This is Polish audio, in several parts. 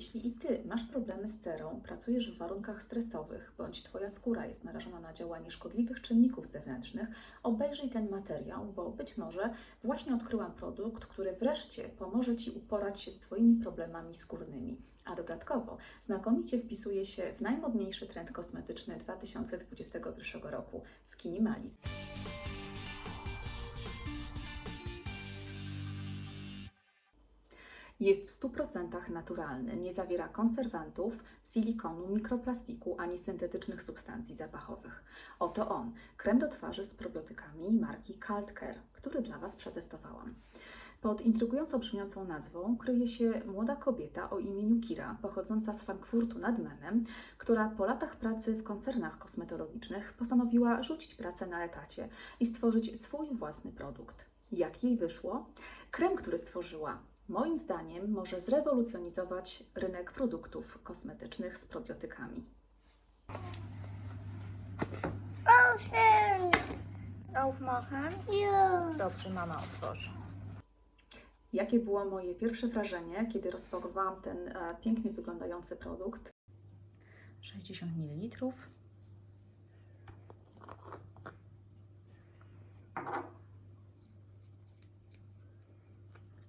jeśli i Ty masz problemy z cerą, pracujesz w warunkach stresowych, bądź Twoja skóra jest narażona na działanie szkodliwych czynników zewnętrznych, obejrzyj ten materiał, bo być może właśnie odkryłam produkt, który wreszcie pomoże Ci uporać się z Twoimi problemami skórnymi. A dodatkowo znakomicie wpisuje się w najmodniejszy trend kosmetyczny 2021 roku Skinimalizm. Jest w 100% naturalny, nie zawiera konserwantów, silikonu, mikroplastiku ani syntetycznych substancji zapachowych. Oto on, krem do twarzy z probiotykami marki Cult Care, który dla Was przetestowałam. Pod intrygująco brzmiącą nazwą kryje się młoda kobieta o imieniu Kira, pochodząca z Frankfurtu nad Menem, która po latach pracy w koncernach kosmetologicznych postanowiła rzucić pracę na etacie i stworzyć swój własny produkt. Jak jej wyszło? Krem, który stworzyła, moim zdaniem może zrewolucjonizować rynek produktów kosmetycznych z probiotykami. Ocean. Aufmachen. Ja. Dobrze, mama otworzy. Jakie było moje pierwsze wrażenie, kiedy rozpakowałam ten e, pięknie wyglądający produkt? 60 ml.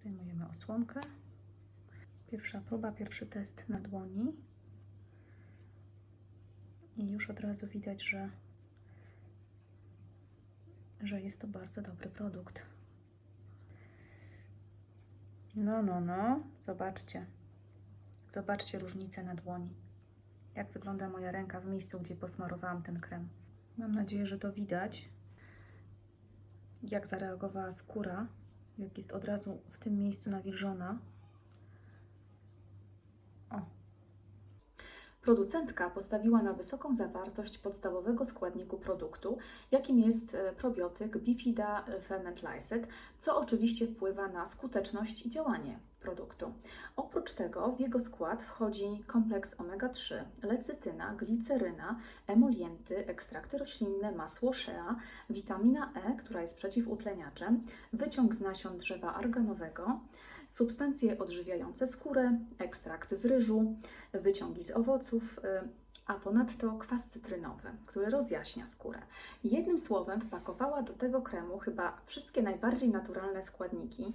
Zdejmujemy osłonkę. Pierwsza próba, pierwszy test na dłoni. I już od razu widać, że, że jest to bardzo dobry produkt. No, no, no. Zobaczcie. Zobaczcie różnicę na dłoni jak wygląda moja ręka w miejscu, gdzie posmarowałam ten krem. Mam nadzieję, że to widać. Jak zareagowała skóra, jak jest od razu w tym miejscu nawilżona. O, Producentka postawiła na wysoką zawartość podstawowego składniku produktu, jakim jest e, probiotyk Bifida Ferment Lysate, co oczywiście wpływa na skuteczność i działanie produktu. Oprócz tego w jego skład wchodzi kompleks omega-3, lecytyna, gliceryna, emolienty, ekstrakty roślinne, masło shea, witamina E, która jest przeciwutleniaczem, wyciąg z nasion drzewa arganowego, substancje odżywiające skórę, ekstrakt z ryżu, wyciągi z owoców, y, a ponadto kwas cytrynowy, który rozjaśnia skórę. Jednym słowem wpakowała do tego kremu chyba wszystkie najbardziej naturalne składniki.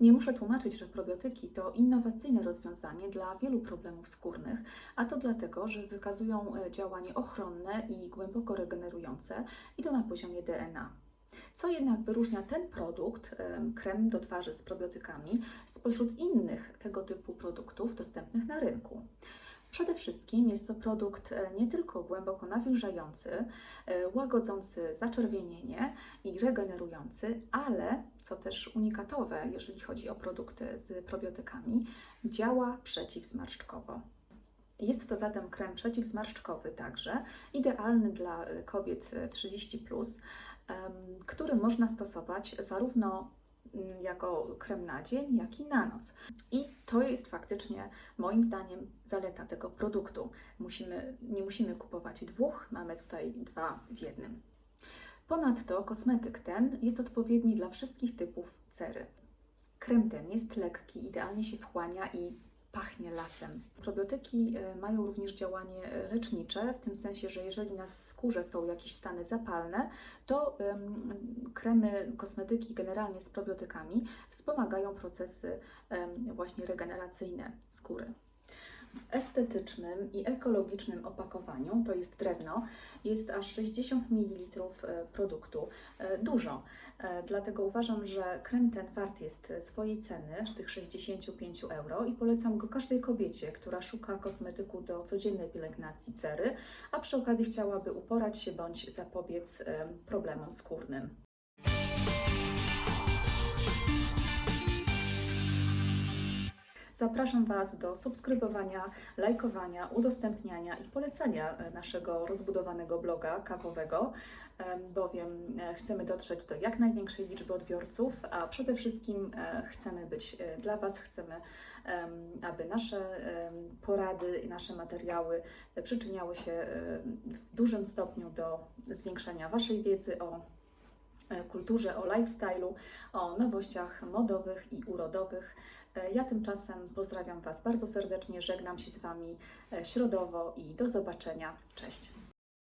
Nie muszę tłumaczyć, że probiotyki to innowacyjne rozwiązanie dla wielu problemów skórnych, a to dlatego, że wykazują e, działanie ochronne i głęboko regenerujące i to na poziomie DNA. Co jednak wyróżnia ten produkt, em, krem do twarzy z probiotykami, spośród innych tego typu produktów dostępnych na rynku? Przede wszystkim jest to produkt e, nie tylko głęboko nawilżający, e, łagodzący zaczerwienienie i regenerujący, ale, co też unikatowe, jeżeli chodzi o produkty z probiotykami, działa przeciwzmarszczkowo. Jest to zatem krem przeciwzmarszczkowy także, idealny dla e, kobiet e, 30+, plus, em, który można stosować zarówno jako krem na dzień, jak i na noc. I to jest faktycznie moim zdaniem zaleta tego produktu. Musimy, nie musimy kupować dwóch, mamy tutaj dwa w jednym. Ponadto kosmetyk ten jest odpowiedni dla wszystkich typów cery. Krem ten jest lekki, idealnie się wchłania i pachnie lasem. Probiotyki e, mają również działanie e, lecznicze, w tym sensie, że jeżeli na skórze są jakieś stany zapalne, to em, kremy, kosmetyki generalnie z probiotykami wspomagają procesy właśnie regeneracyjne skóry. W estetycznym i ekologicznym opakowaniu, to jest drewno, jest aż 60 ml produktu. E, Dużo. E, Dlatego uważam, że krem ten wart jest swojej ceny, tych 65 euro i polecam go każdej kobiecie, która szuka kosmetyku do codziennej pielęgnacji cery, a przy okazji chciałaby uporać się bądź zapobiec em, problemom skórnym. Zapraszam Was do subskrybowania, lajkowania, udostępniania i polecania e, naszego rozbudowanego bloga kawowego, em, bowiem e, chcemy dotrzeć do jak największej liczby odbiorców, a przede wszystkim e, chcemy być e, dla Was, chcemy, em, aby nasze porady i nasze materiały e, przyczyniały się e, w dużym stopniu do zwiększenia Waszej wiedzy o e, kulturze, o lifestyle'u, o nowościach modowych i urodowych. E, Ja tymczasem pozdrawiam Was bardzo serdecznie, żegnam się z Wami e, środowo i do zobaczenia. Cześć.